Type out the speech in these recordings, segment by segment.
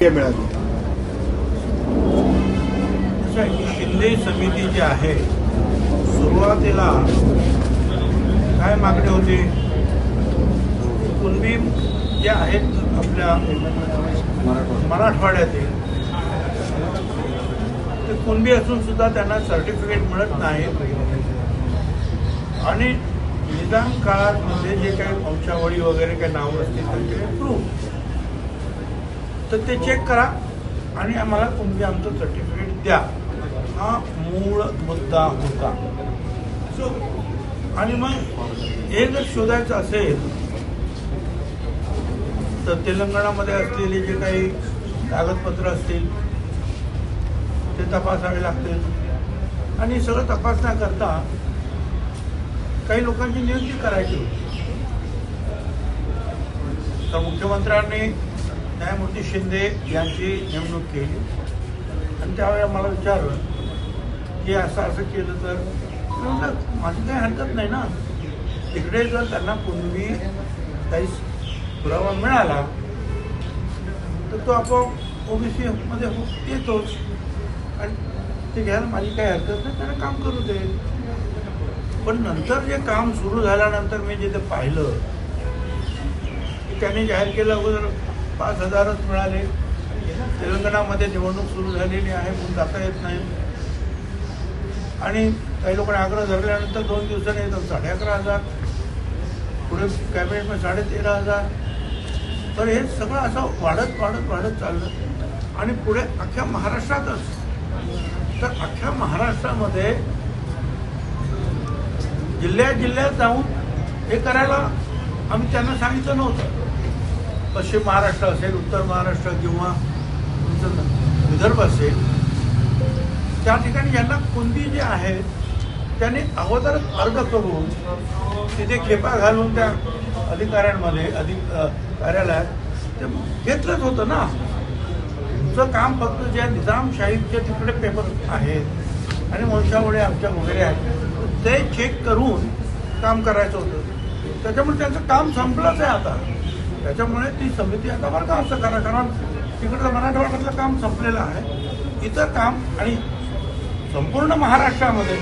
हे मिळाली. आहे की शिंदे समिती जी आहे सुरुवातीला काय मागणी होती? कुणबी जे आहेत आपल्या मराठवाड्यातील ते कुणबी असून सुद्धा त्यांना सर्टिफिकेट मिळत नाही. आणि निदान काळामध्ये म्हणजे जे काही वंशावळी वगैरे काही नावं असतील त्यांचे प्रूफ तर ते चेक करा आणि आम्हाला तुम्ही आमचं सर्टिफिकेट द्या. हा मूळ मुद्दा होता. सो आणि मग हे जर शोधायचं असेल तर तेलंगणामध्ये असलेले जे काही कागदपत्र असतील ते तपासावे लागतील. आणि सगळं तपासण्याकरता काही लोकांची नियुक्ती करायची होती. तर मुख्यमंत्र्यांनी न्यायमूर्ती शिंदे यांची नेमणूक केली. आणि त्यावेळेला मला विचारलं की असं असं केलं तर? माझी काही हरकत नाही ना. तिकडे जर त्यांना पूर्वी काही पुरावा मिळाला तर तो आपोआप ओबीसीमध्ये हो-, येतोच. आणि ते घ्यायला माझी काही हरकत नाही त्यांना काम करू दे. पण नंतर जे काम सुरू झाल्यानंतर मी जिथे पाहिलं की त्यांनी जाहीर केलं अगोदर पाच हजारच मिळाले. तेलंगणामध्ये निवडणूक सुरू झालेली आहे म्हणून जाता येत नाही. आणि काही लोकांनी आग्रह धरल्यानंतर दोन दिवसांनी येतात साडे अकरा हजार पुढे कॅबिनेटमध्ये साडे तेरा हजार. तर हे सगळं असं वाढत वाढत वाढत चाललं. आणि पुढे अख्ख्या महाराष्ट्रातच. तर अख्ख्या महाराष्ट्रामध्ये जिल्ह्या जिल्ह्यात जाऊन हे करायला आम्ही त्यांना सांगितलं नव्हतं. पश्चिम महाराष्ट्र असेल उत्तर महाराष्ट्र किंवा तुमचं विदर्भ असेल त्या ठिकाणी यांना कुंदी जे आहेत त्यांनी अगोदरच अर्ज करून तिथे खेपा घालून त्या अधिकाऱ्यांमध्ये अधिक कार्यालयात ते घेतलंच होतं ना. तुमचं काम फक्त ज्या निजामशाहीचे तिकडे पेपर आहेत आणि वंशावळे आमच्या वगैरे आहेत ते चेक करून काम करायचं होतं. त्याच्यामुळे त्यांचं काम संपलंच आहे आता. त्याच्यामुळे ती समिती आता बरं का असं करा कारण तिकडलं मराठवाड्यातलं काम संपलेलं आहे. इतर काम आणि संपूर्ण महाराष्ट्रामध्ये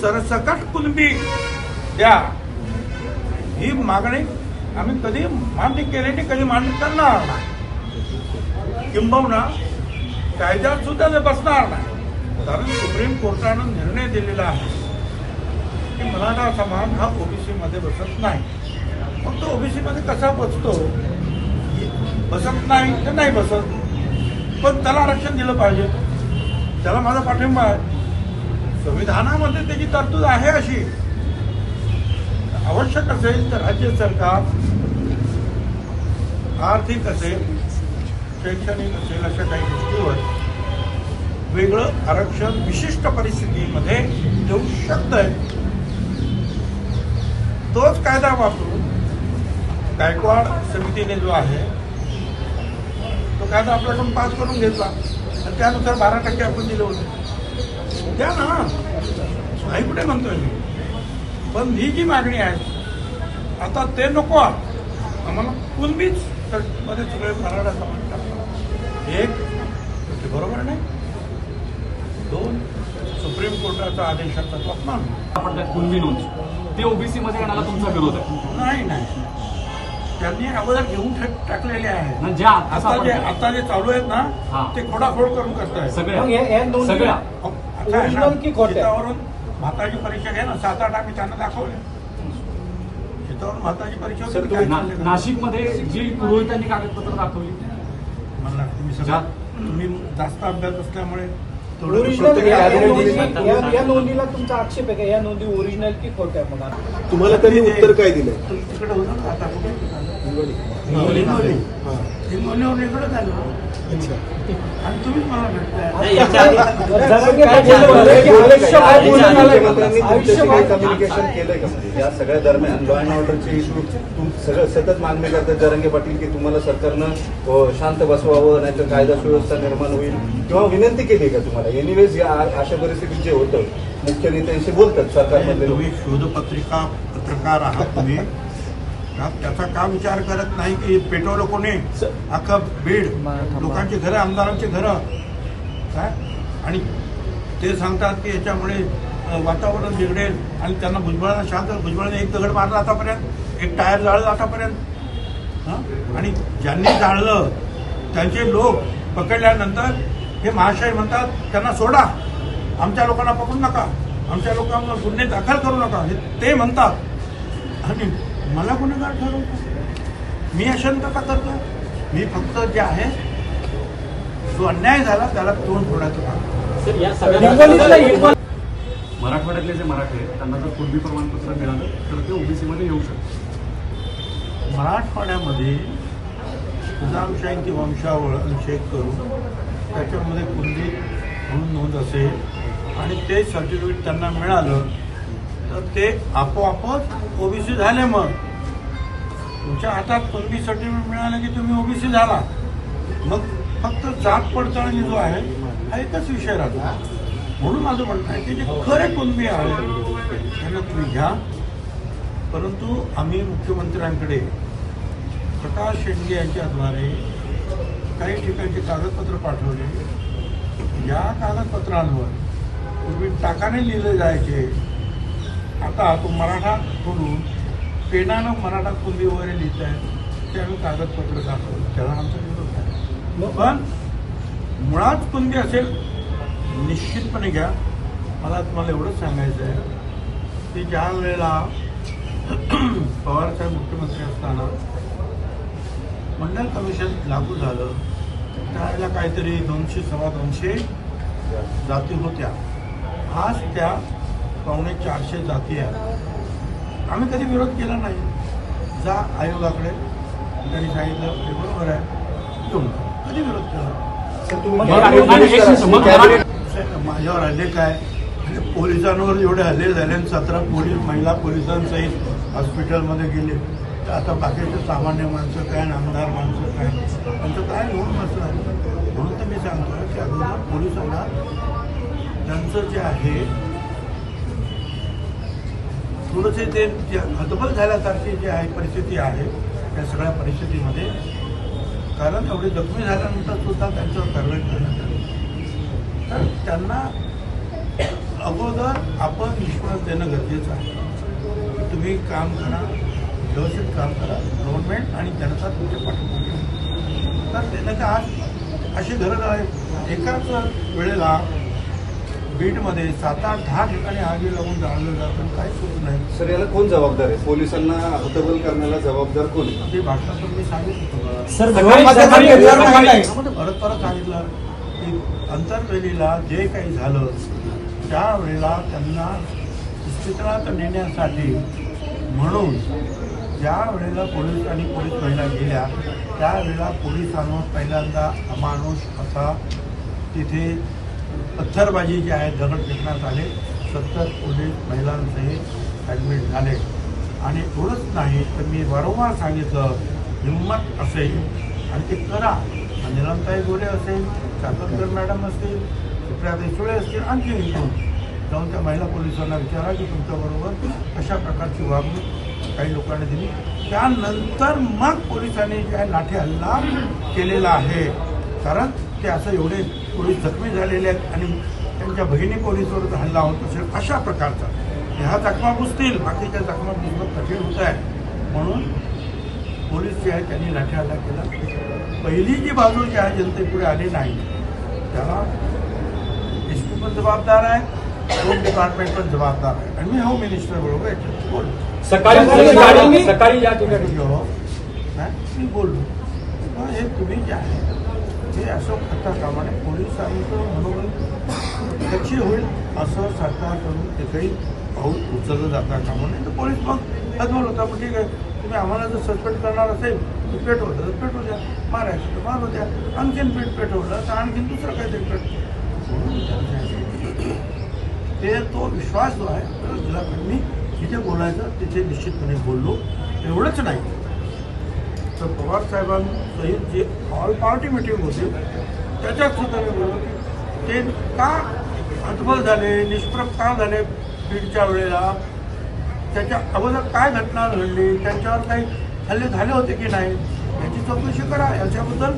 सरसकट कुणबी द्या. ही मागणी आम्ही कधी मान्य केली नाही कधी मान्य करणार नाही. किंबहुना कायद्यात सुद्धा ते बसणार नाही. कारण सुप्रीम कोर्टानं निर्णय दिलेला आहे की मराठा समाज हा ओबीसीमध्ये बसत नाही. मग तो ओबीसीमध्ये कसा बसतो? बसत नाही तर नाही बसत. पण त्याला आरक्षण दिलं पाहिजे. त्याला माझा पाठिंबा आहे. संविधानामध्ये त्याची तरतूद आहे अशी. आवश्यक असेल तर राज्य सरकार आर्थिक असेल शैक्षणिक असेल अशा काही गोष्टीवर वेगळं आरक्षण विशिष्ट परिस्थितीमध्ये देऊ शकतंय. तोच कायदा वापरून गायकवाड समितीने जो आहे तो कायदा आपल्याकडून पास करून घेतला. आणि त्यानुसार बारा टक्के आपण दिले होते. द्या ना नाही कुठे म्हणतोय मी? पण ही जी मागणी आहे आता ते नको. आम्हाला कुणबीच मध्ये सगळे मराठा समाज टाकला एक ते बरोबर नाही. दोन सुप्रीम कोर्टाचा आदेशाचा अपमान. आपण त्या कुणबी नोंद. ते ओबीसी मध्ये येण्याला तुमचा विरोध आहे. नाही नाही. त्यांनी अगोदर घेऊन टाकलेले आहे आता जे आता जे चालू आहेत ना. ते खोडाखोड करून करतायत? शेतावरून भाताची परीक्षा घ्या ना सात आठ आम्ही त्यांना दाखवले शेतावरून भाताची परीक्षा सर, होती, काय ना- चाललंय? नाशिकमध्ये जी पुरोहितांनी कागदपत्र दाखवली मला तुम्ही सगळं तुम्ही जास्त अभ्यास असल्यामुळे ओरिजिनल या- या cabinet नोंदी- मध्ये- या- या नोंदीला तुमचा आक्षेप आहे का या नोंदी ओरिजिनल की खोट्या मग तुम्हाला त्यांनी उत्तर काय दिलंय तु- तिकडे होतं ना, आता कुठे झालं? हिंगोली. हिंगोली. हा. हिंगोलीवरून इकडे झालं अच्छा. आणि तुम्हीच मला भेटताय. जरांगे पाटील बोलले की आयुष्यभर बोलून आलाय का? मुख्यमंत्र्यांनी तुमच्याशी आयुष्यभर काही कम्युनिकेशन केलंय का म्हणजे? या सगळ्या दरम्यान लॉ अँड ऑर्डरची इश्यू सगळं सतत मागणी करतात जरंगे पाटील की तुम्हाला सरकारनं अ, शांत बसवावं नाहीतर कायदा सुव्यवस्था निर्माण होईल. किंवा विनंती केली का तुम्हाला? एनिवेज या अशा परिस्थितीत जे होतं मुख्य नेत्यांशी बोलतात सरकारमधले लोक. तुम्ही शोधपत्रिका पत्रकार आहात तुम्ही. त्याचा का विचार करत नाही की पेटवलं कोणी? अख्खं बीड लोकांची घरं आमदारांची घरं. काय? आणि ते सांगतात की याच्यामुळे वातावरण बिघडेल आणि त्यांना भुजबळांना शांत भुजबळाने एक दगड मारला आतापर्यंत एक टायर जाळलं आतापर्यंत. हं? आणि ज्यांनी जाळलं त्यांचे लोक पकडल्यानंतर हे महाशय म्हणतात त्यांना सोडा. आमच्या लोकांना पकडू नका. आमच्या लोकांवर गुन्हे दाखल करू नका. हे ते म्हणतात. आणि मला गुन्हेगार ठरवतो मी अशंतता करतो? मी फक्त जे आहे जो अन्याय झाला त्याला तोंड फोडायचं मराठवाड्यातले जे मराठी आहेत त्यांना जर कुणबी प्रमाणपत्र मिळालं तर ते ओबीसी मध्ये येऊ शकतात. मराठवाड्यामध्ये तुझामशांची वंशावळ चेक करून त्याच्यामध्ये कुंडी म्हणून नोंद असेल आणि ते सर्टिफिकेट त्यांना मिळालं तर ते आपोआपच ओबीसी झाले मग. तुमच्या हातात कुणबी सर्टिफिकेट मिळालं की तुम्ही ओबीसी झाला? मग फक्त जात पडताळणी जो आहे हा एकच विषय राहतो. म्हणून माझं म्हणणं आहे की जे खरे कुणबी आहे त्यांना तुम्ही घ्या. परंतु आम्ही मुख्यमंत्र्यांकडे प्रकाश शेंडगे यांच्याद्वारे काही ठिकाणचे कागदपत्र पाठवले. या कागदपत्रांवर पूर्वी टाकाने लिहिले जायचे. आता तो मराठा सोडून पेनानं मराठा कुंदी वगैरे लिहित आहे ते आम्ही कागदपत्र दाखवलं त्याला आमचा विरोध आहे पण मुळात कुंदी असेल निश्चितपणे घ्या. मला तुम्हाला एवढंच सांगायचं आहे की ज्या वेळेला पवारसाहेब मुख्यमंत्री असताना मंडल कमिशन लागू झालं त्यावेळेला काहीतरी दोनशे सव्वा दोनशे जाती होत्या. आज त्या पावणे चारशे जाती आहेत. आम्ही कधी विरोध केला नाही. जा आयोगाकडे. त्यांनी सांगितलं ते बरोबर आहे. घेऊन. कधी विरोध केला माझ्यावर हल्ले काय? आणि पोलिसांवर एवढे हल्ले झाले आणि सतरा पोलीस महिला पोलिसांसहित हॉस्पिटलमध्ये गेले. तर आता बाकीचे सामान्य माणसं काय आणि आमदार माणसं काय? त्यांचं काय होऊन नसणार. म्हणून तर मी सांगतो की अगोदर पोलिसांना त्यांचं जे आहे थोडंसे ते जे हतबल झाल्यासारखी जी आहे परिस्थिती आहे त्या सगळ्या परिस्थितीमध्ये. कारण एवढे जखमी झाल्यानंतर सुद्धा त्यांच्यावर कारवाई करण्यात आली. तर त्यांना अगोदर आपण विश्वास देणं गरजेचं आहे. तुम्ही काम करा व्यवस्थित काम करा गव्हर्नमेंट आणि जनता तुमच्या पाठवून तर त्यांना का आज अशी गरज आहे. एकाच वेळेला बीडमध्ये सात आठ दहा ठिकाणी आगी लावून जाळलं जातं काही सुरू नाही. सर याला कोण जबाबदार आहे? पोलिसांना हतबल करण्याला जबाबदार कोण आहे? ते भाषणातून मी सांगितलं सर परत परत सांगितलं. की अंतर्वेलीला जे काही झालं त्यावेळेला त्यांना इस्पितळात नेण्यासाठी म्हणून ज्या वेळेला पोलीस आणि पोलीस महिला गेल्या त्यावेळेला पोलिसांवर पहिल्यांदा अमानुष असा तिथे पत्थरबाजी जी आहे दगड फेकण्यात आले. सत्तर पोलीस महिलांसहित ॲडमिट झाले. आणि थोडंच नाही तर मी वारंवार सांगितलं हिंमत असेल आणि ते करा. निलमताई गोरे असेल चाकरकर मॅडम असतील सुप्रिया सुळे असतील आणखी इथून जाऊन त्या महिला पोलिसांना विचारा की तुमच्याबरोबर कशा प्रकारची वागणूक काही लोकांनी दिली. त्यानंतर मग पोलिसांनी जे आहे लाठी हल्ला केलेला आहे. कारण ते असं एवढे पोलीस जखमी झालेले आहेत आणि त्यांच्या बहिणी पोलीसवर हल्ला होत असेल अशा प्रकारचा. ह्या जखमा बुजतील बाकीच्या जखमा बुजणं कठीण होत आहे. म्हणून पोलीस जे आहे त्यांनी लाठी हल्ला केला. पहिली जी बाजू जी आहे जनतेपुढे आली नाही. त्याला एस पी पण जबाबदार आहे होम डिपार्टमेंट पण जबाबदार आहे. आणि मी होम मिनिस्टर बरोबर सकाळी सकाळी या ठिकाणी हो. मी बोललो. हे तुम्ही जे आहे हे असं करता कामाने पोलिसांचं म्हणून कशी होईल असं सरकारकडून काही पाऊल उचललं जाता कामा नये तर पोलीस मग हजवल होता पण ठीक आहे. तुम्ही आम्हाला जर सस्पेंड करणार असेल तर पेटवलं तर पेटवू द्या. मारायचं तर मारू द्या. आणखीन पेट पेटवलं तर आणखीन दुसरं काहीतरी पेट. ते तो विश्वास जो आहे तर दिला पण मी जिथे बोलायचं तिथे निश्चितपणे बोललो. एवढंच नाही. तर पवार साहेबांसहित जी ऑल पार्टी मिटिंग होती त्याच्यात सुद्धा मी बोललो की ते का हतबल झाले निष्प्रभ का झाले बीडच्या वेळेला? त्याच्या अगोदर काय घटना घडली? त्यांच्यावर काही हल्ले झाले होते की नाही? याची चौकशी करा. याच्याबद्दल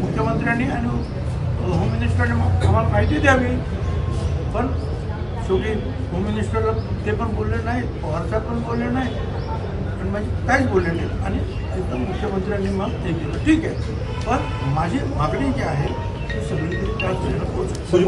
मुख्यमंत्र्यांनी आणि होम मिनिस्टरने आम्हाला माहिती द्यावी. पण शेवटी होम मिनिस्टर ते पण बोलले नाही पवारसाहेब पण बोलले नाही आणि म्हणजे काहीच बोलले नाही. आणि एकदम मुख्यमंत्र्यांनी मग ते केलं. ठीक आहे. पण माझी मागणी जी आहे ती सगळीकडे त्याच वेळेला पोहोचली